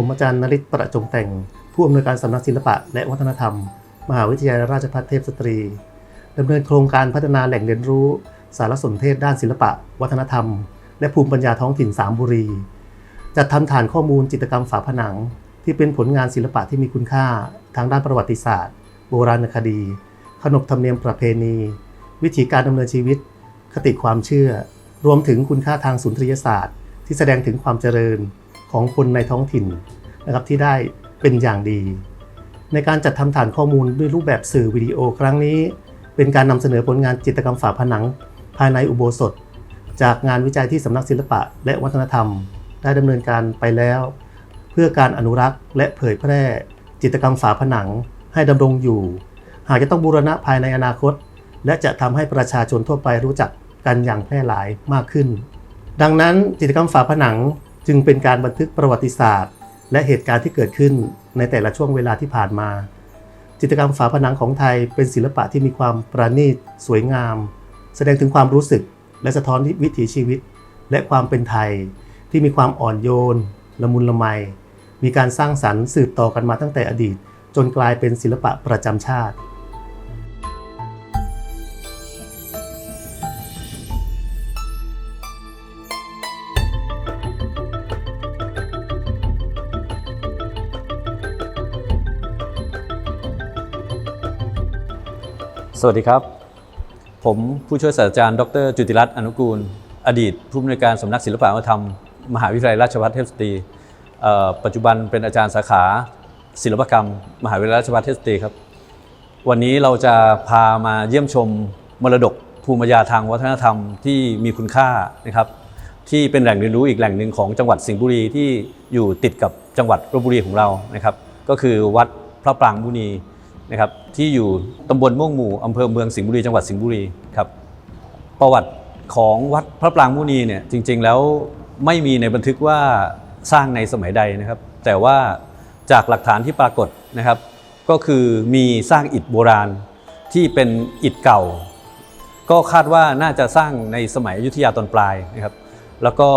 ผมอาจารย์นริศประจงแต่ง ผู้อำนวยการสำนักศิลปะและวัฒนธรรม มหาวิทยาลัยราชภัฏเทพสตรีดำเนินโครงการพัฒนาแหล่งเรียนรู้ สารสนเทศด้านศิลปะ วัฒนธรรม และภูมิปัญญาท้องถิ่นสามบุรี จัดทำฐานข้อมูลจิตรกรรมฝาผนัง ที่เป็นผลงานศิลปะที่มีคุณค่า ทางด้านประวัติศาสตร์ โบราณคดี ขนบธรรมเนียมประเพณี วิถีการดำเนินชีวิต คติความเชื่อ รวมถึงคุณค่าทางสุนทรียศาสตร์ ที่แสดงถึงความเจริญ ของคนในท้องถิ่นนะครับที่ได้เป็นอย่างดี ในการจัดทำฐานข้อมูลด้วยรูปแบบสื่อวิดีโอครั้งนี้ เป็นการนำเสนอผลงานจิตรกรรมฝาผนัง ภายในอุโบสถ จากงานวิจัยที่สำนักศิลปะ และวัฒนธรรม ได้ดำเนินการไปแล้ว เพื่อการอนุรักษ์และเผยแพร่จิตรกรรมฝาผนังให้ดำรงอยู่ หากจะต้องบูรณะภายในอนาคต และจะทำให้ประชาชนทั่วไปรู้จักกันอย่างแพร่หลายมากขึ้น ดังนั้นจิตรกรรมฝาผนัง จึงเป็นการบันทึกประวัติศาสตร์ และเหตุการณ์ที่เกิดขึ้นในแต่ละช่วงเวลาที่ผ่านมา จิตรกรรมฝาผนังของไทยเป็นศิลปะที่มีความประณีตสวยงาม แสดงถึงความรู้สึกและสะท้อนวิถีชีวิต และความเป็นไทย ที่มีความอ่อนโยน ละมุนละไม มีการสร้างสรรค์สืบต่อกันมาตั้งแต่อดีต จนกลายเป็นศิลปะประจำชาติ สวัสดีครับ ผมผู้ช่วยศาสตราจารย์ ดร จุติรัตน์อนุกูล อดีตผู้อำนวยการสำนักศิลปวัฒนธรรม มหาวิทยาลัยราชภัฏเทพสตรีปัจจุบันเป็นอาจารย์สาขาศิลปกรรม มหาวิทยาลัยราชภัฏเทพสตรีครับ วันนี้เราจะพามาเยี่ยมชมมรดกภูมิปัญญาทางวัฒนธรรมที่มีคุณค่านะครับ ที่เป็นแหล่งเรียนรู้อีกแหล่งหนึ่งของจังหวัดสิงห์บุรีที่อยู่ติดกับจังหวัดลบบุรีของเรานะครับ ก็คือวัดพระปรางมุนี นะครับที่อยู่ตำบลม่วงหมู่อำเภอเมืองสิงห์บุรีจังหวัดสิงห์บุรีครับประวัติของวัดพระปรางมุนีเนี่ยจริง ๆ แล้วไม่มีในบันทึกว่าสร้างในสมัยใดนะครับ แต่ว่าจากหลักฐานที่ปรากฏนะครับ ก็คือมีสร้างอิฐโบราณที่เป็นอิฐเก่า ก็คาดว่าน่าจะสร้างในสมัยอยุธยาตอนปลายนะครับ แล้วก็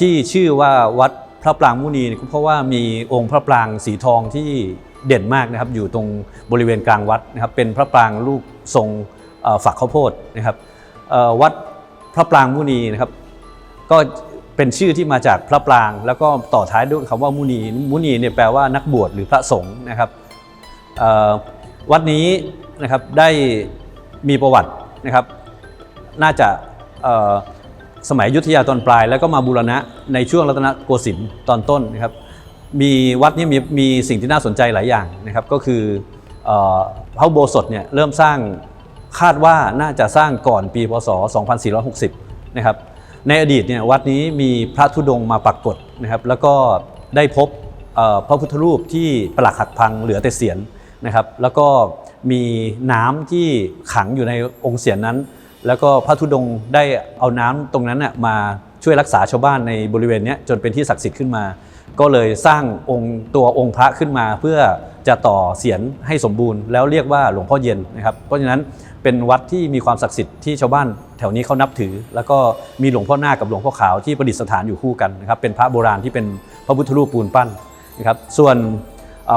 ที่ชื่อว่าวัดพระปรางมุนีเนี่ยก็เพราะว่ามีองค์พระปรางสีทองที่ เด่นมากนะครับอยู่ตรงบริเวณกลางวัดนะครับเป็นพระปรางรูปทรงฝักข้าวโพดนะครับวัดพระปรางมุนีนะครับก็เป็นชื่อที่มาจากพระปราง แล้วก็ต่อท้ายด้วยคำว่ามุนีมุนีเนี่ยแปลว่านักบวชหรือพระสงฆ์นะครับวัดนี้นะครับได้มีประวัตินะครับน่าจะสมัยยุทธยาตอนปลาย แล้วก็มาบูรณะในช่วงรัตนโกสินทร์ตอนต้นนะครับ มีวัดนี้มีมีสิ่งที่น่าสนใจหลายอย่างนะครับก็คือพระโบสถเนี่ยเริ่มสร้างคาดว่าน่าจะสร้างก่อนปีพศ 2460 นะครับในอดีตเนี่ยวัดนี้มีพระธุดงค์มาปรากฏนะครับแล้วก็ได้พบพระพุทธรูปที่ปลักหักพังเหลือแต่เสียนนะครับแล้วก็มีน้ำที่ขังอยู่ในองค์เสียนนั้น แล้วก็พระธุดงค์ได้เอาน้ำตรงนั้นน่ะมาช่วยรักษาชาวบ้านในบริเวณนี้จนเป็นที่ศักดิ์สิทธิ์ขึ้นมา ก็เลยสร้างองค์ตัวองค์พระขึ้นมา เพื่อจะต่อเสียนให้สมบูรณ์แล้วเรียกว่าหลวงพ่อเย็นนะครับ เพราะฉะนั้นเป็นวัดที่มีความศักดิ์สิทธิ์ที่ชาวบ้านแถวนี้เขานับถือ แล้วก็มีหลวงพ่อหน้ากับหลวงพ่อขาวที่ประดิษฐานอยู่คู่กันนะครับเป็นพระโบราณที่เป็นพระพุทธรูปปูนปั้นนะครับส่วน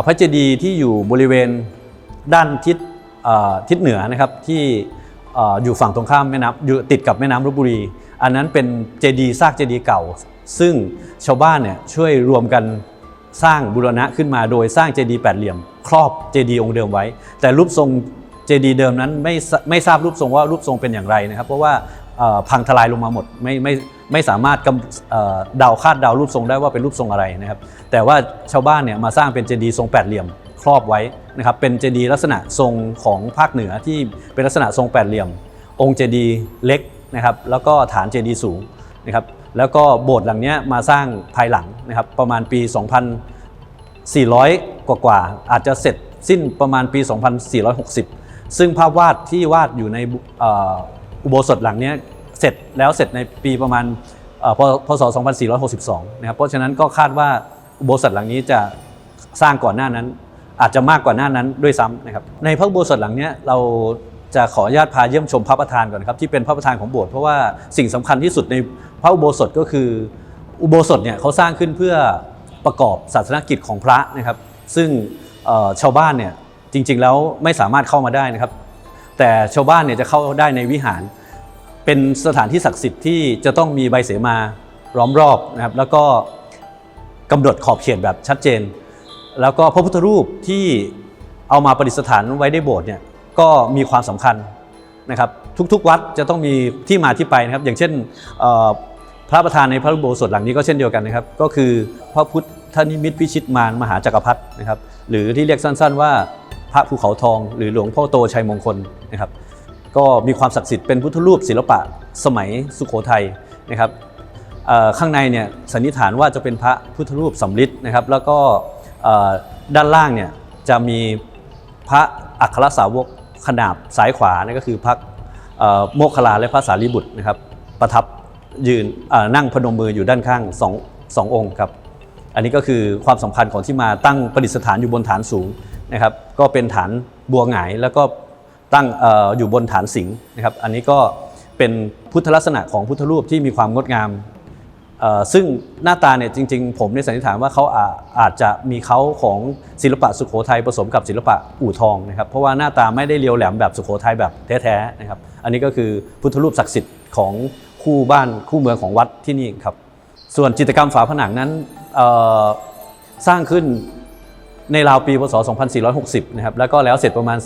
พระเจดีย์ที่อยู่บริเวณด้านทิศเอ่อทิศเหนือนะครับที่เอ่ออยู่ฝั่งตรงข้ามแม่น้ำอยู่ติดกับแม่น้ำลบบุรี อันนั้นเป็นเจดีย์ซากเจดีย์เก่า ซึ่งชาวบ้านเนี่ยช่วยรวมกันสร้างบูรณะขึ้นมาโดยสร้างเจดีย์แปดเหลี่ยม ครอบเจดีย์องค์เดิมไว้ แต่รูปทรงเจดีย์เดิมนั้นไม่ไม่ทราบรูปทรงว่ารูปทรงเป็นอย่างไรนะครับ เพราะว่าพังทลายลงมาหมดไม่ไม่ไม่สามารถเอ่อเดาคาดเดารูปทรงได้ว่าเป็นรูปทรงอะไรนะครับ แต่ว่าชาวบ้านเนี่ยมาสร้างเป็นเจดีย์ทรงแปดเหลี่ยมครอบไว้นะครับเป็นเจดีย์ลักษณะทรงของภาคเหนือที่เป็นลักษณะทรงแปดเหลี่ยม องค์เจดีย์เล็กนะครับแล้วก็ฐานเจดีย์สูง นะครับแล้วก็โบสถ์หลังนี้มาสร้างภายหลังนะครับประมาณปี 2,400 กว่ากว่าๆอาจจะเสร็จสิ้นประมาณปี 2,460 ซึ่งภาพวาดที่วาดอยู่ในอุโบสถหลังนี้เสร็จแล้วเสร็จในปีประมาณพศ 2462 นะครับเพราะฉะนั้นก็คาดว่าอุโบสถหลังนี้จะสร้างก่อนหน้านั้น อาจจะมากกว่าหน้านั้นด้วยซ้ำนะครับในพระอุโบสถหลังนี้เรา จะขออนุญาตพาเยี่ยมชมพระประธานก่อนครับที่เป็นพระประธานของโบสถ์เพราะว่าสิ่งสำคัญที่สุดในพระอุโบสถก็คืออุโบสถเนี่ยเขาสร้างขึ้นเพื่อประกอบศาสนกิจของพระนะครับ ซึ่งชาวบ้านเนี่ยจริงๆแล้วไม่สามารถเข้ามาได้นะครับ แต่ชาวบ้านเนี่ยจะเข้าได้ในวิหาร เป็นสถานที่ศักดิ์สิทธิ์ที่จะต้องมีใบเสมาล้อมรอบนะครับแล้วก็กำหนดขอบเขตแบบชัดเจน แล้วก็พระพุทธรูปที่เอามาประดิษฐานไว้ในโบสถ์เนี่ย ก็มีความสำคัญนะครับทุกๆ วัดจะต้องมีที่มาที่ไปนะครับอย่างเช่นพระประธานในพระอุโบสถหลังนี้ก็เช่นเดียวกันนะครับ ก็คือพระพุทธนิมิตพิชิตมารมหาจักรพรรดินะครับ หรือที่เรียกสั้น ๆ ว่าพระภูเขาทอง หรือหลวงพ่อโตชัยมงคลนะครับ ก็มีความศักดิ์สิทธิ์เป็นพุทธรูปศิลปะสมัยสุโขทัยนะครับข้างในเนี่ยสันนิษฐานว่าจะเป็นพระพุทธรูปสำริดนะครับแล้วก็ด้านล่างเนี่ยจะมีพระอัครสาวก ขนาบซ้ายขวานั่นก็คือพระโมคคลาและพระสารีบุตรนะครับ ประทับยืนนั่งพนมมืออยู่ด้านข้างสองสององค์ครับ อันนี้ก็คือความสำคัญของที่มาตั้งประดิษฐานอยู่บนฐานสูงนะครับ ก็เป็นฐานบัวหงายแล้วก็ตั้งอออยู่บนฐานสิงห์นะครับ อันนี้ก็เป็นพุทธลักษณะของพุทธรูปที่มีความงดงาม ซึ่งหน้าตาเนี่ยจริง ๆ ผมในยสันนิษฐานว่าเขาอาอาจจะมีเขาของศิลปะสุโขทัยผสมกับศิลปะอู่ทองนะครับเพราะว่าหน้าตาไม่ได้เรียวแหลมแบบสุโขทัยแบบแท้ๆนะครับอันนี้ก็คือพุทธรูปศักดิ์สิทธิ์ของคู่บ้านคู่เมืองของวัดที่นี่ครับส่วนจิตรกรรมฝาผนังนั้นสร้างขึ้นในราวปีพศ 2460 นะครับ แล้วก็แล้วเสร็จประมาณ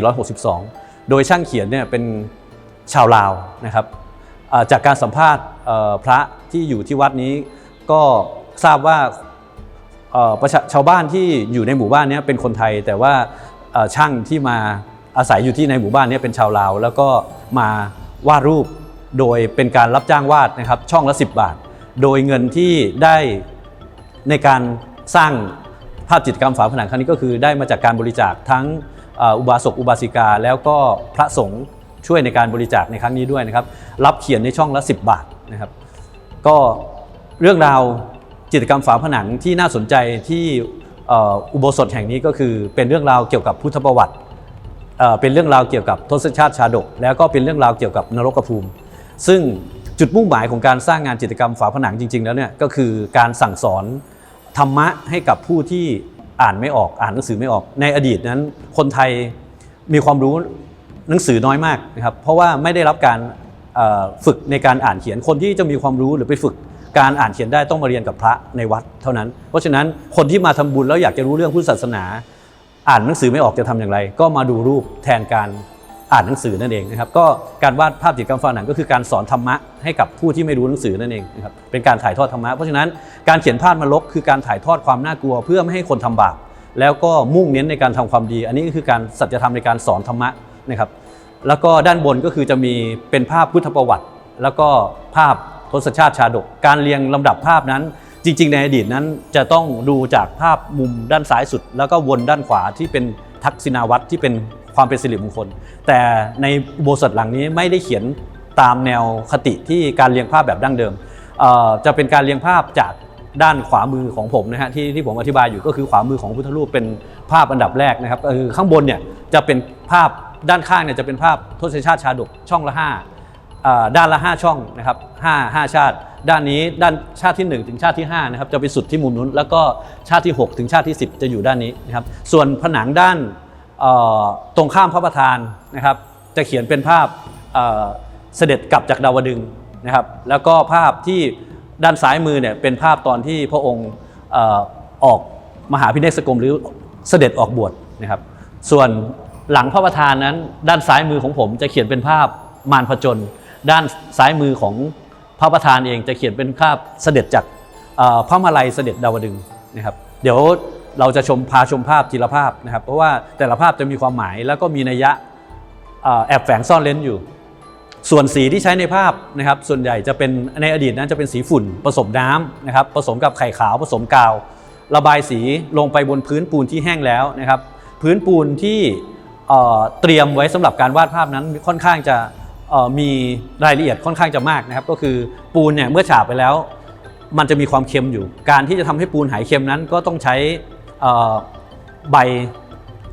2462 โดยช่างเขียนเนี่ยเป็นชาวลาวนะครับจากการสัมภาษณ์ พระที่อยู่ที่วัดนี้ก็ทราบว่าประชาชาวบ้านที่อยู่ในหมู่บ้านนี้เป็นคนไทย แต่ว่าช่างที่มาอาศัยอยู่ที่ในหมู่บ้านนี้เป็นชาวลาว แล้วก็มาวาดรูปโดยเป็นการรับจ้างวาดนะครับช่องละ 10 บาท โดยเงินที่ได้ในการสร้างภาพจิตกรรมฝาผนังครั้งนี้ก็คือได้มาจากการบริจาคทั้งอุบาสกอุบาสิกา แล้วก็พระสงฆ์ช่วยในการบริจาคในครั้งนี้ด้วยนะครับ รับเขียนในช่องละ 10 บาท นะครับ ก็เรื่องราวจิตรกรรมฝาผนังที่น่าสนใจที่อุโบสถแห่งนี้ก็คือเป็นเรื่องราวเกี่ยวกับพุทธประวัติ เป็นเรื่องราวเกี่ยวกับทศชาติชาดก แล้วก็เป็นเรื่องราวเกี่ยวกับนรกภูมิ ซึ่งจุดมุ่งหมายของการสร้างงานจิตรกรรมฝาผนังจริง ๆ แล้วเนี่ยก็คือการสั่งสอนธรรมะให้กับผู้ที่อ่านไม่ออกอ่านหนังสือไม่ออก ในอดีตนั้น คนไทยมีความรู้หนังสือน้อยมากนะครับเพราะว่าไม่ได้รับการ ฝึกในการอ่านเขียนคนที่จะมีความรู้หรือไปฝึกการอ่านเขียนได้ต้องมาเรียนกับพระในวัดเท่านั้น เพราะฉะนั้นคนที่มาทำบุญแล้วอยากจะรู้เรื่องพุทธศาสนา อ่านหนังสือไม่ออกจะทำอย่างไร ก็มาดูรูปแทนการอ่านหนังสือนั่นเองนะครับก็การวาดภาพจิตกรรมฝาผนังก็คือการสอนธรรมะให้กับผู้ที่ไม่รู้หนังสือนั่นเองนะครับเป็นการถ่ายทอดธรรมะเพราะฉะนั้นการเขียนภาพมรลกคือการถ่ายทอดความน่ากลัว เพื่อไม่ให้คนทำบาปแล้วก็มุ่งเน้นในการทำความดี อันนี้ก็คือการสัจธรรมในการสอนธรรมะนะครับ แล้วก็ด้านบนก็คือจะมีเป็นภาพพุทธประวัติ แล้วก็ภาพทศชาติชาดก การเรียงลำดับภาพนั้น จริง ๆ ในอดีตนั้นจะต้องดูจากภาพมุมด้านซ้ายสุด แล้วก็วนด้านขวาที่เป็นทักษิณาวัตรที่เป็นความเป็นสิริมงคล แต่ในโบสถหลังนี้ไม่ได้เขียนตามแนวคติที่การเรียงภาพแบบดั้งเดิม จะเป็นการเรียงภาพจากด้านขวามือของผมนะฮะที่ที่ผมอธิบายอยู่ก็คือขวามือของพุทธรูปเป็นภาพอันดับแรกนะครับคือข้างบนเนี่ยจะเป็นภาพ ด้านข้างเนี่ยจะเป็นภาพทศชาติชาดกช่องละห้าด้านละ 5 ช่องนะครับ5 5 ชาติ ด้านนี้ด้านชาติที่ 1 ถึงชาติที่5นะครับจะไปสุดที่มุมนู้น แล้วก็ชาติที่ 6 ถึงชาติที่ 10 จะอยู่ด้านนี้นะครับส่วนผนังด้านตรงข้ามพระประธานนะครับจะเขียนเป็นภาพเสด็จกลับจากดาวดึงนะครับแล้วก็ภาพที่ด้านซ้ายมือเนี่ยเป็นภาพตอนที่พระองค์ออกมหาพิเนศกรมหรือเสด็จออกบวชนะครับส่วน หลังพระประธานนั้น ด้านซ้ายมือของผมจะเขียนเป็นภาพมารผจญด้านซ้ายมือของพระประธานเองจะเขียนเป็นภาพเสด็จจากเอ่อพระมาลัยเสด็จดาวดึงนะครับ เดี๋ยวเราจะชมพาชมภาพทีละภาพนะครับ เพราะว่าแต่ละภาพจะมีความหมายแล้วก็มีนัยยะแอบแฝงซ่อนเล้นอยู่ ส่วนสีที่ใช้ในภาพนะครับ ส่วนใหญ่จะเป็นในอดีตนั้นจะเป็นสีฝุ่นผสมน้ำนะครับ ผสมกับไข่ขาวผสมกาว ระบายสีลงไปบนพื้นปูนที่แห้งแล้วนะครับ พื้นปูนที่ เตรียมไว้สำหรับการวาดภาพนั้นค่อนข้างจะมีรายละเอียดค่อนข้างจะมากนะครับ ก็คือปูนเนี่ยเมื่อฉาบไปแล้ว มันจะมีความเค็มอยู่ การที่จะทำให้ปูนหายเค็มนั้น ก็ต้องใช้ใบ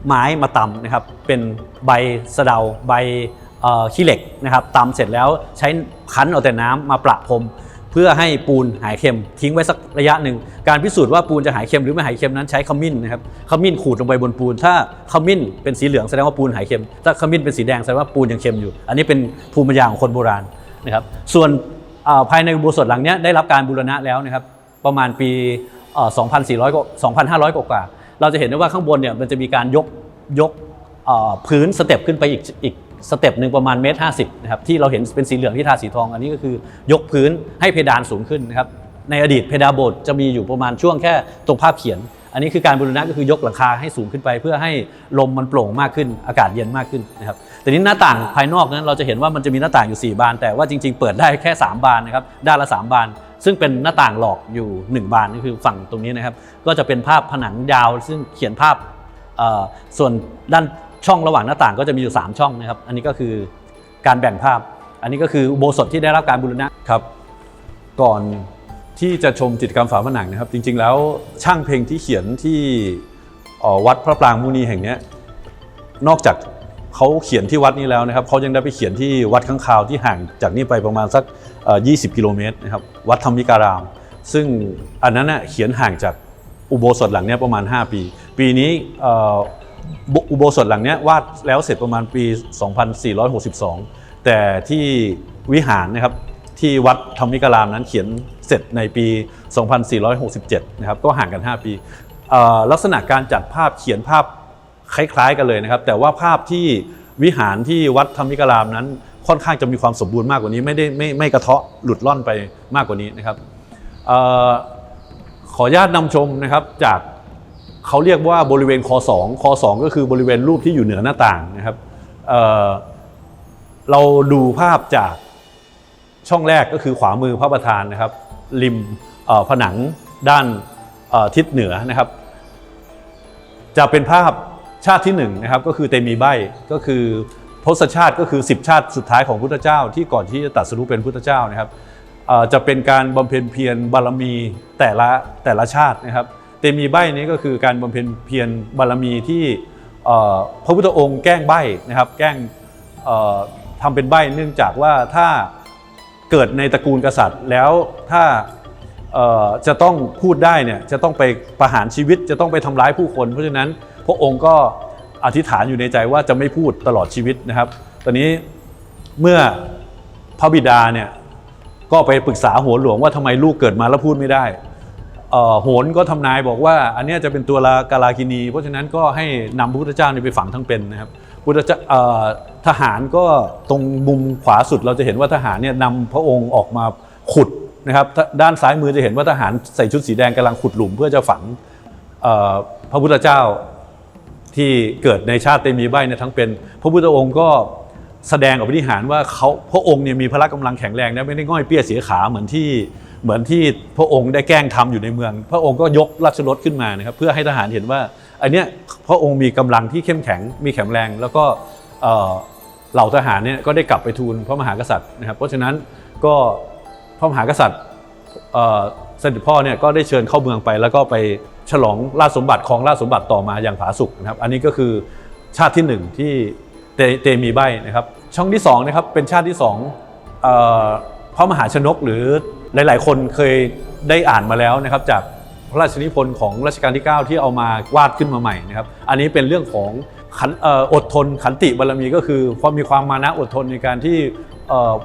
ไม้มาตำนะครับ เป็นใบสะเดาใบขี้เหล็กนะครับตำเสร็จแล้วใช้คั้นเอาแต่น้ำมาประพรม เพื่อให้ปูนหายเค็มทิ้งไว้สักระยะหนึ่ง การพิสูจน์ว่าปูนจะหายเค็มหรือไม่หายเค็มนั้นใช้ขมิ้นนะครับขมิ้นขูดลงไปบนปูน ถ้าขมิ้นเป็นสีเหลืองแสดงว่าปูนหายเค็ม ถ้าขมิ้นเป็นสีแดงแสดงว่าปูนยังเค็มอยู่ อันนี้เป็นภูมิปัญญาของคนโบราณนะครับส่วนาภายในอุโบสถหลังนี้ได้รับการบูรณะแล้วนะครับประมาณปี 2,400กว่า2,500 กว่า เราจะเห็นได้ว่าข้างบนเนี่ยมันจะมีการยกยกพื้นสเต็ปขึ้นไปอีกอีก สเต็ปหนึ่งประมาณเมตรห้าสิบนะครับที่เราเห็นเป็นสีเหลืองที่ทาสีทอง อันนี้ก็คือยกพื้นให้เพดานสูงขึ้นนะครับในอดีตเพดานโบสถ์จะมีอยู่ประมาณช่วงแค่ตรงภาพเขียน อันนี้คือการบูรณะก็คือยกหลังคาให้สูงขึ้นไป เพื่อให้ลมมันโปร่งมากขึ้นอากาศเย็นมากขึ้นนะครับแต่นี้หน้าต่างภายนอกนั้นเราจะเห็นว่ามันจะมีหน้าต่างอยู่ 4 บาน แต่ว่าจริง ๆ เปิดได้แค่ 3 บานนะครับด้านละ 3 บาน ซึ่งเป็นหน้าต่างหลอกอยู่ 1 บานก็คือฝั่งตรงนี้นะครับก็จะเป็นภาพผนังยาว ซึ่งเขียนภาพส่วนด้าน ช่องระหว่างหน้าต่างก็จะมีอยู่ 3 ช่องนะครับ อันนี้ก็คือการแบ่งภาพ อันนี้ก็คืออุโบสถที่ได้รับการบูรณะครับ ก่อนที่จะชมจิตรกรรมฝาผนังนะครับ จริง ๆ แล้วช่างเพลงที่เขียนที่วัดพระปรางมุนีแห่งนี้นอกจากเขาเขียนที่วัดนี้แล้วนะครับเขายังได้ไปเขียนที่วัดข้างคาวที่ห่างจากนี้ไปประมาณสักเอ่อ20 กิโลเมตรนะครับวัดธรรมิการาม ซึ่งอันนั้นน่ะเขียนห่างจากอุโบสถหลังนี้ประมาณ 5 ปี ปีนี้ อุโบสถหลังนี้วาดแล้วเสร็จประมาณปี 2462 แต่ที่วิหารนะครับที่วัดธรรมิการามนั้นเขียนเสร็จในปี 2467 นะครับก็ห่างกัน 5 ปี ลักษณะการจัดภาพเขียนภาพคล้ายๆกันเลยนะครับ แต่ว่าภาพที่วิหารที่วัดธรรมิการามนั้นค่อนข้างจะมีความสมบูรณ์มากกว่านี้ไม่ได้ไม่ไม่กระเทาะหลุดล่อนไปมากกว่านี้นะครับออขออนุญาตนำชมนะครับจาก เขาเรียกว่าบริเวณคอ2คอ2ก็คือบริเวณรูปที่อยู่เหนือหน้าต่างนะครับเเราดูภาพจากช่องแรกก็คือขวามือพระประธานนะครับ ริมผนังด้านทิศเหนือนะครับ จะเป็นภาพชาติที่หนึ่งนะครับก็คือเตมีใบก็คือทศชาติก็คือ 10 ชาติสุดท้ายของพุทธเจ้า ที่ก่อนที่จะตรัสรู้เป็นพุทธเจ้านะครับจะเป็นการบำเพ็ญเพียรบารมีแต่ละแต่ละชาตินะครับ เตมีใบนี้ก็คือการบำเพ็ญเพียรบารมีที่พระพุทธองค์แกล้งใบนะครับ แกล้งเอ่อทำเป็นใบเนื่องจากว่าถ้าเกิดในตระกูลกษัตริย์แล้วถ้าจะต้องพูดได้เนี่ยจะต้องไปประหารชีวิตจะต้องไปทำร้ายผู้คน เพราะฉะนั้นพระองค์ก็อธิษฐานอยู่ในใจว่าจะไม่พูดตลอดชีวิตนะครับ ตอนนี้เมื่อพระบิดาเนี่ยก็ไปปรึกษาโหนหลวงว่าทำไมลูกเกิดมาแล้วพูดไม่ได้ โหนก็ทำนายบอกว่า อันนี้จะเป็นตัวลากาลากินี เพราะฉะนั้นก็ให้นำพระพุทธเจ้าเนี่ยไปฝังทั้งเป็นนะครับพุทธเจ้าทหารก็ตรงมุมขวาสุดเราจะเห็นว่าทหารเนี่ยนำพระองค์ออกมาขุดนะครับด้านซ้ายมือจะเห็นว่าทหารใส่ชุดสีแดงกำลังขุดหลุมเพื่อจะฝังพระพุทธเจ้าที่เกิดในชาติเตมีใบเนี่ยทั้งเป็น พระพุทธองค์ก็แสดงอภินิหารว่าเขาพระองค์เนี่ยมีพละกำลังแข็งแรงนะไม่ได้ง่อยเปี้ยเสียขาเหมือนที่ เหมือนที่พระองค์ได้แกล้งทำอยู่ในเมือง พระองค์ก็ยกราชรถขึ้นมานะครับเพื่อให้ทหารเห็นว่าอันเนี้ยพระองค์มีกำลังที่เข้มแข็งมีแข็งแรง แล้วก็เหล่าทหารเนี่ยก็ได้กลับไปทูลพระมหากษัตริย์นะครับ เพราะฉะนั้นก็พระมหากษัตริย์เสด็จพ่อเนี่ยก็ได้เชิญเข้าเมืองไป แล้วก็ไปฉลองราชสมบัติของราชสมบัติต่อมาอย่างผาสุกนะครับ อันนี้ก็คือชาติที่หนึ่งที่เตมีใบนะครับ ช่องที่สองนะครับเป็นชาติที่สองพระมหาชนกหรือ หลาย ๆ คนเคยได้อ่านมาแล้วนะครับจากพระราชนิพนธ์ของรัชกาลที่ 9 ที่เอามาวาดขึ้นมาใหม่นะครับ อันนี้เป็นเรื่องของขันอดทนขันติบารมีก็คือความมีความมานะอดทนในการที่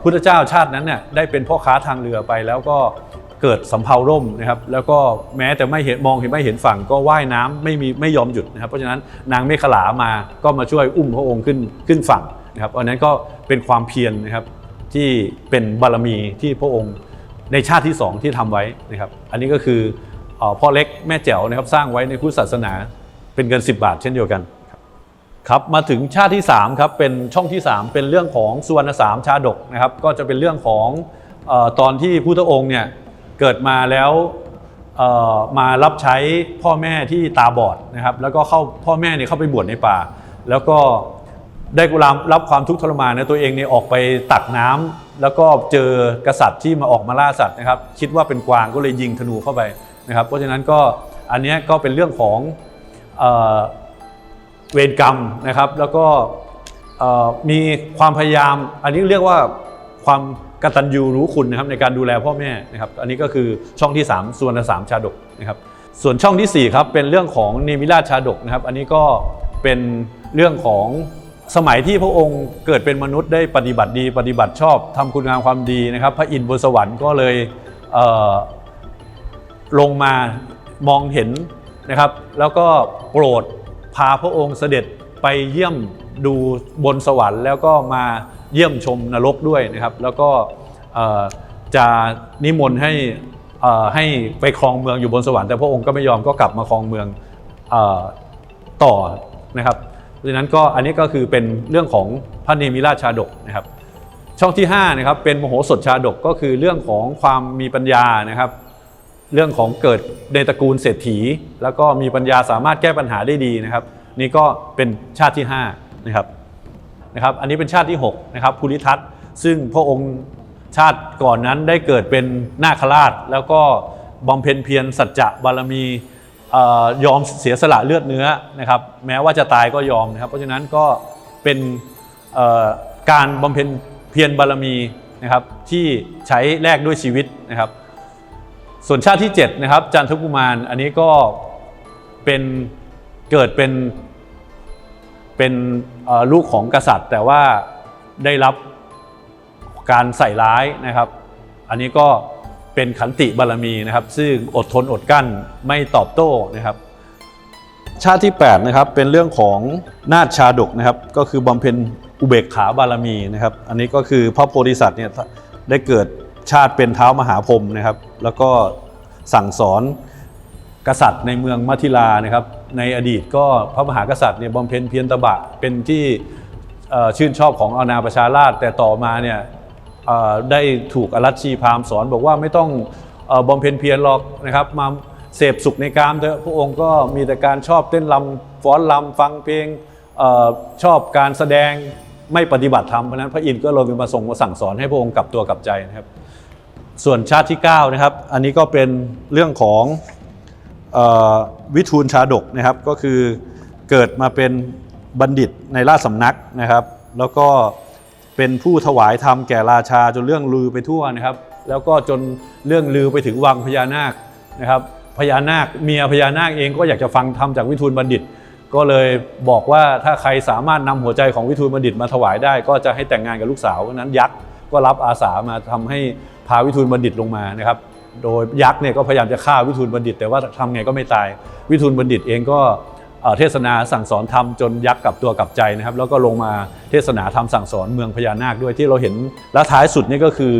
พุทธเจ้าชาตินั้นเนี่ยได้เป็นพ่อค้าทางเรือไปแล้วก็เกิดสำเภาร่มนะครับแล้วก็แม้แต่ไม่เห็นมองเห็นไม่เห็นฝั่งก็ว่ายน้ำไม่มีไม่ยอมหยุดนะครับเพราะฉะนั้นนางเมขลามาก็มาช่วยอุ้มพระองค์ขึ้นขึ้นฝั่งนะครับอันนั้นก็เป็นความเพียรนะครับที่เป็นบารมีที่พระองค์ ในชาติที่สองที่ทำไว้นะครับ อันนี้ก็คืออพ่อเล็กแม่แจ๋วนะครับสร้างไว้ในพุทธศาสนาเป็นเงิน 10 บาท เช่นเดียวกันครับมาถึงชาติที่3ครับเป็นช่องที่ 3 เป็นเรื่องของสุวรรณสามชาดกนะครับ ก็จะเป็นเรื่องของอตอนที่พุทธองค์เนี่ยเกิดมาแล้วเอ่อมารับใช้พ่อแม่ที่ตาบอดนะครับ แล้วก็เข้าพ่อแม่เนี่ยเข้าไปบวชในป่า แล้วก็ ได้รับรับความทุกข์ทรมานนะตัวเองเนี่ยออกไปตักน้ำแล้วก็เจอกษัตริย์ที่มาออกมาล่าสัตว์นะครับคิดว่าเป็นกวางก็เลยยิงธนูเข้าไปนะครับ เพราะฉะนั้นก็อันนี้ก็เป็นเรื่องของเอเวรกรรมนะครับ แล้วก็มีความพยายาม อันนี้เรียกว่าความกตัญญูรู้คุณนะครับในการดูแลพ่อแม่นะครับ อันนี้ก็คือช่องที่ 3 ส่วนสามชาดกนะครับ ส่วนช่องทีสี่4ครับเป็นเรื่องของเนมิราชชาดกนะครับ อันนี้ก็เป็นเรื่องของ สมัยที่พระองค์เกิดเป็นมนุษย์ได้ปฏิบัติดี ปฏิบัติชอบทำคุณงามความดีนะครับ พระอินทร์บนสวรรค์ก็เลยเลงมามองเห็นนะครับ แล้วก็โปรดพาพระองค์เสด็จไปเยี่ยมดูบนสวรรค์ แล้วก็มาเยี่ยมชมนรกด้วยนะครับ แล้วก็จะนิมนต์ให้ให้ไปครองเมืองอยู่บนสวรรค์แต่พระองค์ก็ไม่ยอมก็กลับมาครองเมืองอต่อนะครับ เพราะฉะนั้นก็อันนี้ก็คือเป็นเรื่องของพระเนมิราชชาดกนะครับ ช่องที่5นะครับเป็นมโหสถชาดกก็คือเรื่องของความมีปัญญานะครับ เรื่องของเกิดในตระกูลเศรษฐี แล้วก็มีปัญญาสามารถแก้ปัญหาได้ดีนะครับ นี่ก็เป็นชาติที่5นะครับนะครับ อันนี้เป็นชาติที่6นะครับภูริทัตซึ่งพระองค์ชาติก่อนนั้นได้เกิดเป็นนาคราช แล้วก็บำเพ็ญเพียรสัจจะบารมี ยอมเสียสละเลือดเนื้อนะครับแม้ว่าจะตายก็ยอมนะครับ เพราะฉะนั้นก็เป็นการบำเพ็ญเพียรบารมีนะครับที่ใช้แลกด้วยชีวิตนะครับ ส่วนชาติที่7นะครับจันทกุมารอันนี้ก็เป็นเกิดเป็นเป็นลูกของกษัตริย์ แต่ว่าได้รับการใส่ร้ายนะครับ อันนี้ก็ เป็นขันติบารมีนะครับ ซึ่งอดทนอดกั้นไม่ตอบโต้นะครับ ชาติที่8นะครับเป็นเรื่องของนาฏชาดกนะครับ ก็คือบำเพ็ญอุเบกขาบารมีนะครับ อันนี้ก็คือพระโพธิสัตว์เนี่ยได้เกิดชาติเป็นเท้ามหาพรหมนะครับ แล้วก็สั่งสอนกษัตริย์ในเมืองมัทิลานะครับ ในอดีตก็พระมหากษัตริย์เนี่ยบำเพ็ญเพียรตบะเป็นที่ชื่นชอบของอาณาประชาราชแต่ต่อมาเนี่ย ได้ถูกอรัชชีพามสอนบอกว่าไม่ต้องอ่อบำเพ็ญเพียรหรอกนะครับ มาเสพสุขในกามเถอะพระองค์ก็มีแต่การชอบเต้นรำฟ้อนรำฟังเพลงอชอบการแสดงไม่ปฏิบัติธรรมเพราะนั้นพระอินทร์ก็เลยมาส่งมาสั่งสอนให้พระองค์กลับตัวกลับใจนะครับ ส่วนชาติที่9นะครับอันนี้ก็เป็นเรื่องของอวิทูลชาดกนะครับก็คือเกิดมาเป็นบัณฑิตในราชสำนักนะครับ แล้วก็ เป็นผู้ถวายธรรมแก่ราชาจนเรื่องลือไปทั่วนะครับ แล้วก็จนเรื่องลือไปถึงวังพญานาคนะครับพญานาคเมียพญานาคเองก็อยากจะฟังธรรมจากวิทูลบัณฑิต ก็เลยบอกว่าถ้าใครสามารถนำหัวใจของวิทูลบัณฑิตมาถวายได้ ก็จะให้แต่งงานกับลูกสาวเพราะนั้นยักษ์ก็รับอาสามาทำให้พาวิทูลบัณฑิตลงมานะครับ โดยยักษ์เนี่ยก็พยายามจะฆ่าวิทูลบัณฑิต แต่ว่าทำไงก็ไม่ตายวิทูลบัณฑิตเองก็ เทศนาสั่งสอนธรรมจนยักษ์กลับตัวกลับใจนะครับ แล้วก็ลงมาเทศนาธรรมสั่งสอนเมืองพญานาคด้วยที่เราเห็นและท้ายสุดนี่ก็คือ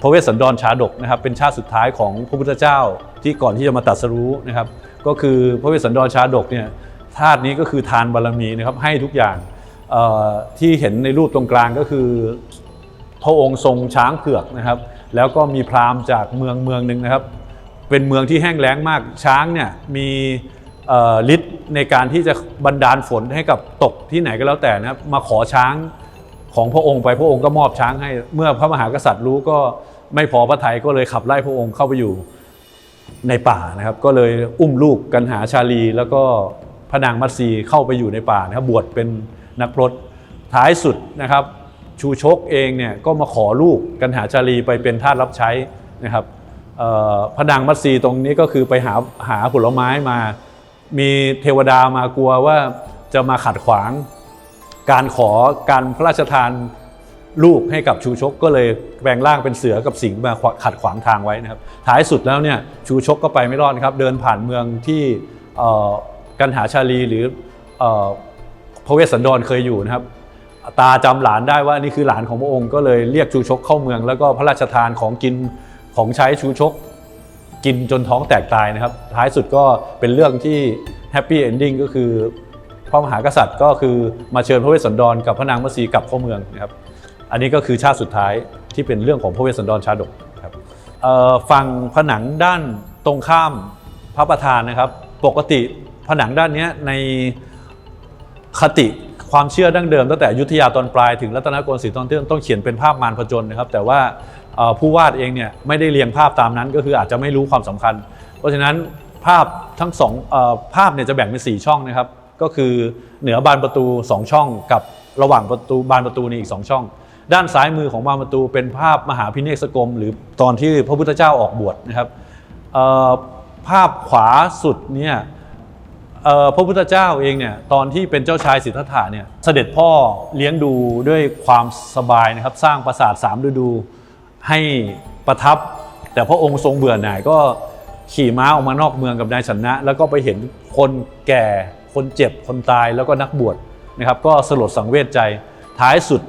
พระเวสสันดรชาดกนะครับ เป็นชาติสุดท้ายของพระพุทธเจ้าที่ก่อนที่จะมาตรัสรู้นะครับ ก็คือพระเวสสันดรชาดกเนี่ยธาตุนี้ก็คือทานบารมีนะครับให้ทุกอย่างที่เห็นในรูปตรงกลางก็คือ พระองค์ทรงช้างเผือกนะครับ แล้วก็มีพราหมณ์จากเมืองเมืองหนึ่งนะครับ เป็นเมืองที่แห้งแล้งมากช้างเนี่ยมี ฤทธิ์ในการที่จะบันดาลฝนให้กับตกที่ไหนก็แล้วแต่นะครับมาขอช้างของพระองค์ไปพระองค์ก็มอบช้างให้เมื่อพระมหากษัตริย์รู้ก็ไม่พอพระทัยก็เลยขับไล่พระองค์เข้าไปอยู่ในป่านะครับ ก็เลยอุ้มลูกกันหาชาลี แล้วก็พระนางมัตสีเข้าไปอยู่ในป่านะครับบวชเป็นนักพรตท้ายสุดนะครับ ชูชกเองเนี่ยก็มาขอลูกกันหาชาลีไปเป็นทาสรับใช้นะครับพระนางมัตสีตรงนี้ก็คือไปหาหาผลไม้มา มีเทวดามากลัวว่าจะมาขัดขวาง การขอการพระราชทานลูกให้กับชูชกก็เลยแปลงร่างเป็นเสือกับสิงห์มาขัดขวางทางไว้นะครับ ท้ายสุดแล้วเนี่ยชูชกก็ไปไม่รอดครับ เดินผ่านเมืองที่กันหาชาลีหรืออพระเวสสันดรเคยอยู่นะครับ ตาจำหลานได้ว่านี่คือหลานของพระองค์ก็เลยเรียกชูชกเข้าเมือง แล้วก็พระราชทานของกินของใช้ชูชก กินจนท้องแตกตายนะครับ ท้ายสุดก็เป็นเรื่องที่แฮปปี้เอนดิ้งก็คือ พระมหากษัตริย์ก็คือมาเชิญพระเวสสันดรกับพระนางมัสีกลับเข้าเมืองนะครับ อันนี้ก็คือชาติสุดท้ายที่เป็นเรื่องของพระเวสสันดรชาดกครับฝั่งผนังด้านตรงข้ามพระประธานนะครับ ปกติผนังด้านนี้ในคติความเชื่อดั้งเดิมตั้งแต่ยุทธยาตอนปลายถึงรัตนโกสินทร์ตอนต้นต้องเขียนเป็นภาพมารผจญนะครับ แต่ว่า ผู้วาดเองเนี่ยไม่ได้เรียงภาพตามนั้น ก็คืออาจจะไม่รู้ความสำคัญ เพราะฉะนั้นภาพทั้งสองอภาพเนี่ยจะแบ่งเป็นสี่ช่องนะครับ ก็คือเหนือบานประตู 2 ช่อง กับระหว่างประตูบานประตูนี่อีก 2 ช่อง ด้านซ้ายมือของบานประตูเป็นภาพมหาพิเนศกรม หรือตอนที่พระพุทธเจ้าออกบวชนะครับภาพขวาสุดเนี่ยพระพุทธเจ้าเองเนี่ยตอนที่เป็นเจ้าชายสิทธัตถะเนี่ยเสด็จพ่อเลี้ยงดูด้วยความสบายนะครับ สร้างปราสาทสามฤดู ให้ประทับ แต่พระองค์ทรงเบื่อหน่ายก็ขี่ม้าออกมานอกเมืองกับนายชนะ แล้วก็ไปเห็นคนแก่คนเจ็บคนตายแล้วก็นักบวชนะครับ ก็สลดสังเวชใจท้ายสุด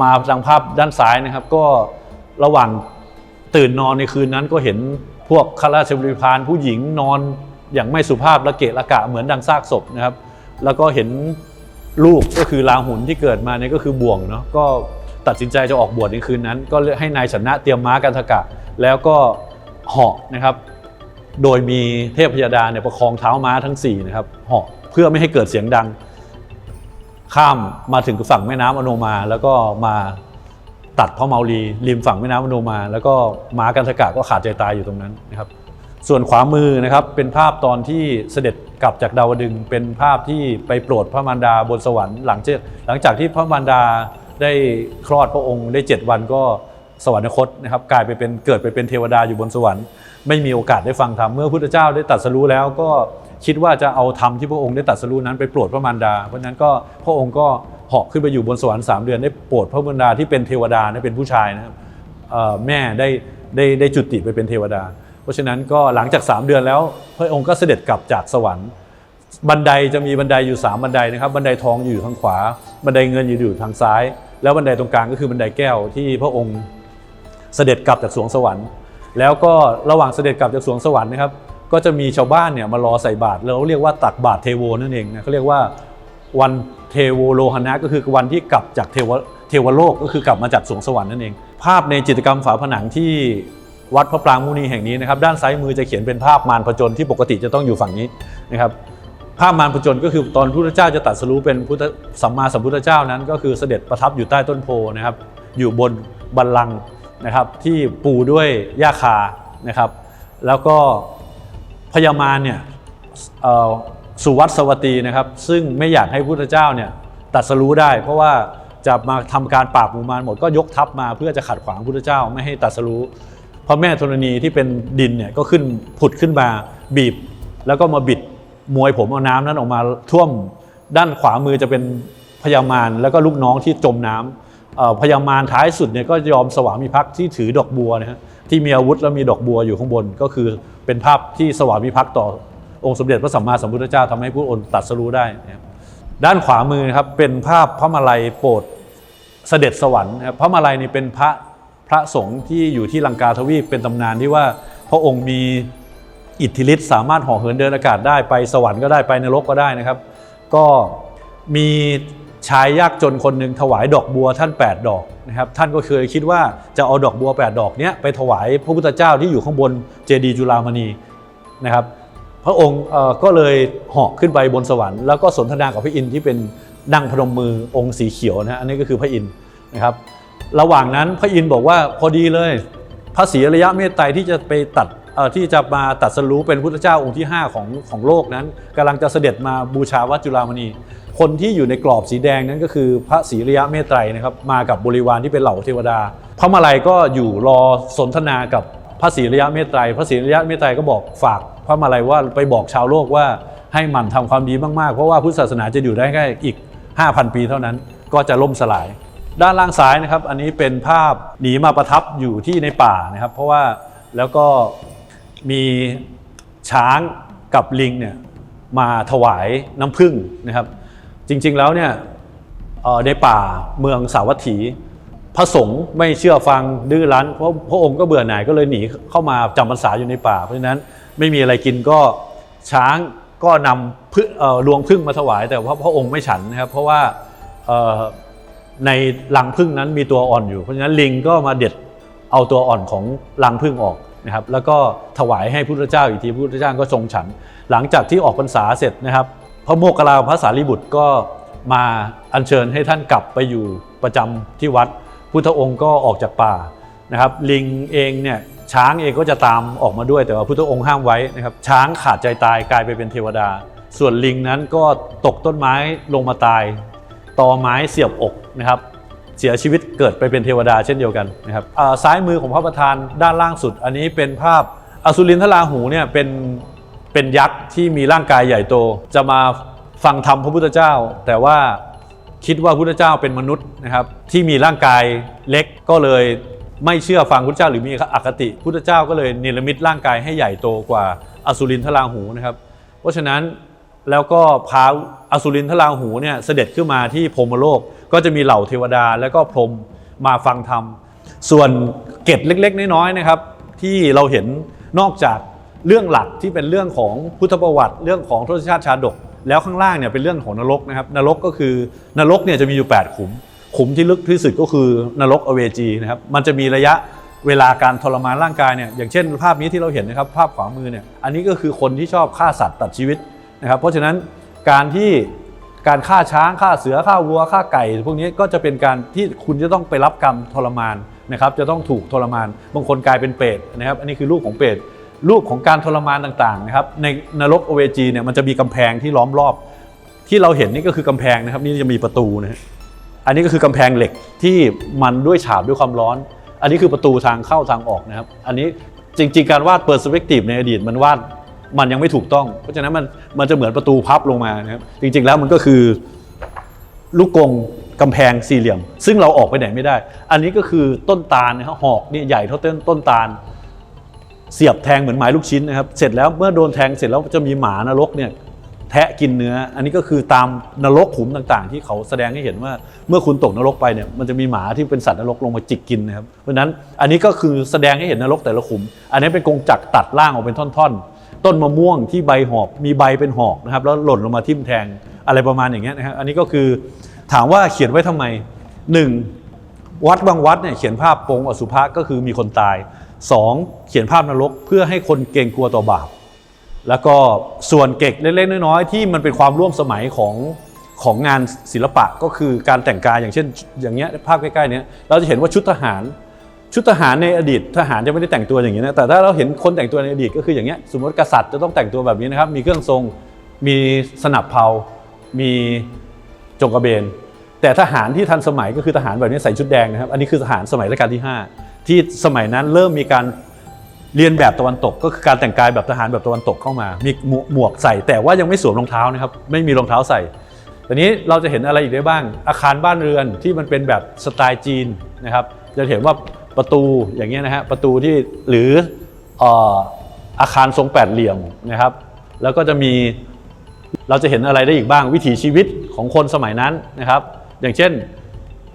มาทางภาพด้านซ้ายนะครับ ก็ระหว่างตื่นนอนในคืนนั้นก็เห็นพวกข้าราชบริพารผู้หญิงนอนอย่างไม่สุภาพละเกะละกะเหมือนดังซากศพนะครับ แล้วก็เห็นลูกก็คือลาหุนที่เกิดมาเนี่ยก็คือบ่วงเนาะก็ ตัดสินใจจะออกบวชในคืนนั้น ก็ให้นายชนะเตรียมม้ากันทกะ แล้วก็เหาะนะครับ โดยมีเทพพยดาเนี่ยประคองเท้าม้าทั้ง4นะครับเหาะเพื่อไม่ให้เกิดเสียงดัง ข้ามมาถึงฝั่งแม่น้ำอโนมา แล้วก็มาตัดพระเมาลีริมฝั่งแม่น้ำอโนมา แล้วก็ม้ากันทกะก็ขาดใจตายอยู่ตรงนั้นนะครับส่วนขวามือนะครับเป็นภาพตอนที่เสด็จกลับจากดาวดึงเป็นภาพที่ไปโปรดพระมารดาบนสวรรค์หลังจากหลังจากที่พระมารดา ได้คลอดพระองค์ได้ 7 วันก็สวรรคตนะครับกลายไปเป็นเกิดไปเป็นเทวดาอยู่บนสวรรค์ ไม่มีโอกาสได้ฟังธรรมเมื่อพระพุทธเจ้าได้ตรัสรู้แล้วก็คิดว่าจะเอาธรรมที่พระองค์ได้ตรัสรู้นั้นไปโปรดพระมารดา เพราะนั้นก็พระองค์ก็เหาะขึ้นไปอยู่บนสวรรค์สามเดือนได้โปรดพระมารดาที่เป็นเทวดานะเป็นผู้ชายนะครับแม่ได้ได้ได้จุติไปเป็นเทวดา เพราะฉะนั้นก็หลังจาก 3 เดือนแล้ว พระองค์ก็เสด็จกลับจากสวรรค์บันไดจะมีบันไดอยู่ 3 บันไดนะครับ บันไดทองอยู่ทางขวา บันไดเงินอยู่ทางซ้าย แล้วบันไดตรงกลางก็คือบันไดแก้วที่พระองค์เสด็จกลับจากสวงสวรรค์ แล้วก็ระหว่างเสด็จกลับจากสวงสวรรค์นะครับก็จะมีชาวบ้านเนี่ยมารอใส่บาตรแล้วเรียกว่าตักบาตรเทโวนั่นเองนะเขาเรียกว่าวันเทโวโลหณะก็คือวันที่กลับจากเทวเทวโลกก็คือกลับมาจากสวงสวรรค์นั่นเอง ภาพในจิตรกรรมฝาผนังที่วัดพระปรางมุนีแห่งนี้นะครับด้านซ้ายมือจะเขียนเป็นภาพมารผจญที่ปกติจะต้องอยู่ฝั่งนี้นะครับ ภาพมารผจญก็คือตอนพุทธเจ้าจะตรัสรู้เป็นพุทธสัมมาสัมพุทธเจ้านั้น ก็คือเสด็จประทับอยู่ใต้ต้นโพนะครับ อยู่บนบัลลังก์นะครับ ที่ปูด้วยหญ้าคานะครับ แล้วก็พญามารเนี่ยเอ่อสุวัตสวัตีนะครับ ซึ่งไม่อยากให้พุทธเจ้าเนี่ยตรัสรู้ได้ เพราะว่าจะมาทำการปราบหมู่มารหมดก็ยกทัพมาเพื่อจะขัดขวางพุทธเจ้าไม่ให้ตรัสรู้พระแม่ธรณีที่เป็นดินเนี่ยก็ขึ้นผุดขึ้นมาบีบ แล้วก็มาบิด มวยผมเอาน้ำนั้นออกมาท่วมด้านขวามือจะเป็นพญามารแล้วก็ลูกน้องที่จมน้ำเอ่อพญามารท้ายสุดเนี่ยก็ยอมสวามิภักดิ์ที่ถือดอกบัวนะฮะที่มีอาวุธแล้วมีดอกบัวอยู่ข้างบน ก็คือเป็นภาพที่สวามิภักดิ์ต่อองค์สมเด็จพระสัมมาสัมพุทธเจ้าทำให้ผู้อนตรัสรู้ได้นะครับด้านขวามือนะครับเป็นภาพพระมาลัยโปรดเสด็จสวรรค์นะครับพระมาลัยนี่เป็นพระพระสงฆ์ที่อยู่ที่ลังกาทวีปเป็นตำนานที่ว่าพระองค์มี อิทธิฤทธิ์สามารถห่อเหินเดินอากาศได้ไปสวรรค์ก็ได้ไปนรกก็ได้นะครับ ก็มีชายยากจนคนหนึ่งถวายดอกบัวท่าน 8 ดอกนะครับท่านก็เคยคิดว่าจะเอาดอกบัว 8 ดอกเนี้ยไปถวายพระพุทธเจ้าที่อยู่ข้างบนเจดีย์จุฬามณีนะครับ พระองค์ก็เลยเหาะขึ้นไปบนสวรรค์แล้วก็สนทนากับพระอินทร์ที่เป็นนั่งพนมมือองค์สีเขียวนะฮะอันนี้ก็คือพระอินทร์นะครับ ระหว่างนั้นพระอินทร์บอกว่าพอดีเลยพระศรีอริยะเมตไตรที่จะไปตัด ที่จะมาตัดสรู้เป็นพุทธเจ้าองค์ที่ 5 ของของโลกนั้นกำลังจะเสด็จมาบูชาวัดจุฬามณี คนที่อยู่ในกรอบสีแดงนั้นก็คือพระศรีริยะเมตไตรนะครับมากับบริวารที่เป็นเหล่าเทวดา พระมาลัยก็อยู่รอสนทนากับพระศรีริยะเมตไตร พระศรีริยะเมตไตรก็บอกฝากพระมาลัยว่าไปบอกชาวโลกว่าให้หมั่นทำความดีมากๆ เพราะว่าพุทธศาสนาจะอยู่ได้แค่อีก 5,000 ปีเท่านั้นก็จะล่มสลาย ด้านล่างซ้ายนะครับ อันนี้เป็นภาพหนีมาประทับอยู่ที่ในป่านะครับ เพราะว่าแล้วก็ มีช้างกับลิงเนี่ยมาถวายน้ำผึ้งนะครับ จริงๆแล้วเนี่ยในป่าเมืองสาวัตถี พระสงฆ์ไม่เชื่อฟังดื้อรั้นเพราะพระองค์ก็เบื่อหน่ายก็เลยหนีเข้ามาจำพรรษาอยู่ในป่า เพราะฉะนั้นไม่มีอะไรกินก็ช้างก็นำรวงพึ่งมาถวาย แต่ว่าพระองค์ไม่ฉันนะครับเพราะว่าในรังพึ่งนั้นมีตัวอ่อนอยู่ เพราะฉะนั้นลิงก็มาเด็ดเอาตัวอ่อนของรังพึ่งออก นะครับแล้วก็ถวายให้พระพุทธเจ้าอีกทีพระพุทธเจ้าก็ทรงฉัน หลังจากที่ออกพรรษาเสร็จนะครับ พระโมคคัลลาพระสารีบุตรก็มาอัญเชิญให้ท่านกลับไปอยู่ประจำที่วัด พุทธองค์ก็ออกจากป่านะครับ ลิงเองเนี่ยช้างเองก็จะตามออกมาด้วยแต่ว่าพุทธองค์ห้ามไว้นะครับ ช้างขาดใจตายกลายไปเป็นเทวดา ส่วนลิงนั้นก็ตกต้นไม้ลงมาตายตอไม้เสียบอกนะครับ เสียชีวิตเกิดไปเป็นเทวดาเช่นเดียวกันนะครับซ้ายมือของพระประธานด้านล่างสุด อันนี้เป็นภาพอสุรินทราหูเนี่ยเป็นเป็นยักษ์ที่มีร่างกายใหญ่โต จะมาฟังธรรมพระพุทธเจ้า แต่ว่าคิดว่าพระพุทธเจ้าเป็นมนุษย์นะครับที่มีร่างกายเล็กก็เลยไม่เชื่อฟังพระพุทธเจ้าหรือมีอคติพุทธเจ้าก็เลยเนรมิตร่างกายให้ใหญ่โตกว่าอสุรินทราหูนะครับ เพราะฉะนั้นแล้วก็พาอสุรินทราหูเนี่ยเสด็จขึ้นมาที่พรมโลก ก็จะมีเหล่าเทวดาและก็พรหมมาฟังธรรม ส่วนเกตเล็กๆ น้อยๆนะครับที่เราเห็นนอกจากเรื่องหลักที่เป็นเรื่องของพุทธประวัติ เรื่องของทศชาติชาดก แล้วข้างล่างเนี่ยเป็นเรื่องของนรกนะครับนรกก็คือนรกเนี่ยจะมีอยู่ 8 ขุม ขุมที่ลึกที่สุดก็คือนรกอเวจีนะครับมันจะมีระยะเวลาการทรมานร่างกายเนี่ยอย่างเช่น ภาพนี้ที่เราเห็นนะครับภาพขวามือเนี่ยอันนี้ก็คือคนที่ชอบฆ่าสัตว์ตัดชีวิตนะครับเพราะฉะนั้นการที่ การฆ่าช้างฆ่าเสือฆ่าวัวฆ่าไก่ พวกนี้ก็จะเป็นการที่คุณจะต้องไปรับกรรมทรมานนะครับ จะต้องถูกทรมาน บางคนกลายเป็นเปรตนะครับ อันนี้คือรูปของเปรตรูปของการทรมานต่างๆนะครับ ในนรกโอเวจีเนี่ยมันจะมีกำแพงที่ล้อมรอบ ที่เราเห็นนี่ก็คือกำแพงนะครับ นี่จะมีประตูนะฮะอันนี้ก็คือกำแพงเหล็กที่มันด้วยฉาบด้วยความร้อน อันนี้คือประตูทางเข้าทางออกนะครับ อันนี้จริงๆ การวาดเปอร์สเปกทีฟในอดีตมันวาด มันยังไม่ถูกต้อง เพราะฉะนั้นมันมันจะเหมือนประตูพับลงมานะครับจริงๆแล้วมันก็คือลูกกรงกำแพงสี่เหลี่ยม ซึ่งเราออกไปไหนไม่ได้ อันนี้ก็คือต้นตาลนะครับหอกนี่ใหญ่เท่าต้นต้นตาล เสียบแทงเหมือนไม้ลูกชิ้นนะครับ เสร็จแล้วเมื่อโดนแทงเสร็จแล้วจะมีหมานรกเนี่ยแทะกินเนื้อ อันนี้ก็คือตามนรกขุมต่างๆ ที่เขาแสดงให้เห็นว่าเมื่อคุณตกนรกไปเนี่ยมันจะมีหมาที่เป็นสัตว์นรกลงมาจิกกินนะครับ เพราะนั้นอันนี้ก็คือแสดงให้เห็นนรกแต่ละขุม อันนี้เป็นกรงจักรตัดล่างออกเป็นท่อนๆ ต้นมะม่วงที่ใบหอบมีใบเป็นหอกนะครับแล้วหล่นลงมาทิ่มแทงอะไรประมาณอย่างเงี้ยนะครับอันนี้ก็คือถามว่าเขียนไว้ทำไมหนึ่งวัดบางวัดเนี่ยเขียนภาพโปงอสุภะก็คือมีคนตายสองเขียนภาพนรกเพื่อให้คนเกรงกลัวต่อบาปแล้วก็ส่วนเก็กเล็กๆน้อยๆที่มันเป็นความร่วมสมัยของของงานศิลปะก็คือการแต่งกายอย่างเช่น อย่างเงี้ยภาพใกล้ๆเนี้ยเราจะเห็นว่าชุดทหาร ชุดทหารในอดีตทหารจะไม่ได้แต่งตัวอย่างนี้นะแต่ถ้าเราเห็นคนแต่งตัวในอดีตก็คืออย่างเงี้ยสมมติกษัตริย์จะต้องแต่งตัวแบบนี้นะครับมีเครื่องทรงมีสนับเผามีจงกระเบน แต่ทหารที่ทันสมัยก็คือทหารแบบนี้ใส่ชุดแดงนะครับ อันนี้คือทหารสมัยรัชกาลที่ 5 ที่สมัยนั้นเริ่มมีการเรียนแบบตะวันตกก็คือการแต่งกายแบบทหารแบบตะวันตกเข้ามา มีหมวกใส่แต่ว่ายังไม่สวมรองเท้านะครับไม่มีรองเท้าใส่ทีนี้เราจะเห็นอะไรอีกได้บ้าง อาคารบ้านเรือนที่มันเป็นแบบสไตล์จีนนะครับจะเห็นว่า ประตูอย่างเงี้ยนะฮะประตูที่หรืออาคารทรงแปดเหลี่ยมนะครับ แล้วก็จะมีเราจะเห็นอะไรได้อีกบ้างวิถีชีวิตของคนสมัยนั้นนะครับ อย่างเช่น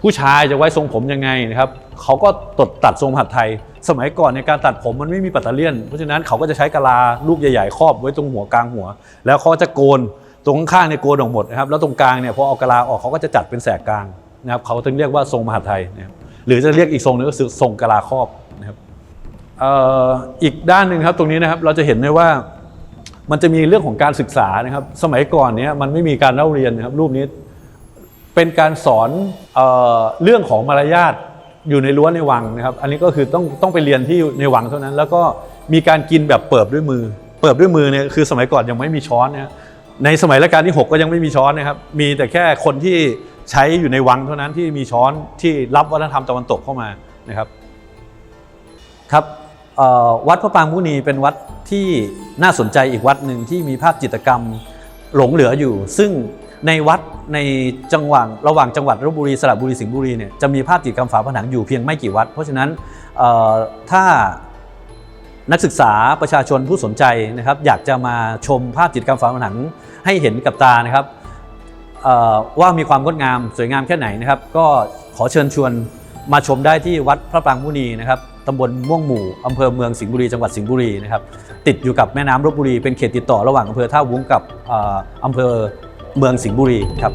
ผู้ชายจะไว้ทรงผมยังไงนะครับเขาก็ตดตัดทรงมหัดไทย สมัยก่อนในการตัดผมมันไม่มีปัตเตอร์เลียน เพราะฉะนั้นเขาก็จะใช้กะลาลูกใหญ่ๆครอบไว้ตรงหัวกลางหัว แล้วเขาจะโกนตรงข้างๆเนี่ยโกนออกหมดนะครับแล้วตรงกลางเนี่ยพอเอากะลาออกเขาก็จะจัดเป็นแสกกลางนะครับเขาถึงเรียกว่าทรงมหาดไทยนะครับ หรือจะเรียกอีกทรงหนึงก็คือทรงกะลาครอบนะครับอ,อีกด้านหนึ่งครับตรงนี้นะครับเราจะเห็นได้ว่ามันจะมีเรื่องของการศึกษานะครับ สมัยก่อนเนี้ยมันไม่มีการเล่าเรียนนะครับ รูปนี้เป็นการสอนเออเรื่องของมารยาทอยู่ในรั้วในวังนะครับ อันนี้ก็คือต้องต้องไปเรียนที่ในวังเท่านั้น แล้วก็มีการกินแบบเปิบด้วยมือ เปิบด้วยมือเนี่ยคือสมัยก่อนยังไม่มีช้อนนะฮะในสมัยรัชกาลที่ 6 ก็ยังไม่มีช้อนนะครับ มีแต่แค่คนที่ ใช้อยู่ในวังเท่านั้นที่มีช้อนที่รับวัฒนธรรมตะวันตกเข้ามานะครับครับวัดพระปางมุนีเป็นวัดที่น่าสนใจอีกวัดหนึ่งที่มีภาพจิตรกรรมหลงเหลืออยู่ ซึ่งในวัดในจังหวัดระหว่างจังหวัดลบบุรีสระบุรีสิงห์บุรีเนี่ยจะมีภาพจิตรกรรมฝาผนังอยู่เพียงไม่กี่วัด เพราะฉะนั้นถ้านักศึกษาประชาชนผู้สนใจนะครับ อยากจะมาชมภาพจิตรกรรมฝาผนังให้เห็นกับตานะครับ ว่ามีความงดงามสวยงามแค่ไหนนะครับ ก็ขอเชิญชวนมาชมได้ที่วัดพระปรางมุนีนะครับตำบลม่วงหมู่อำเภอเมืองสิงห์บุรีจังหวัดสิงห์บุรีนะครับติดอยู่กับแม่น้ำลบบุรีเป็นเขตติดต่อระหว่างอำเภอท่าวุ้งกับอำเภอเมืองสิงห์บุรีครับ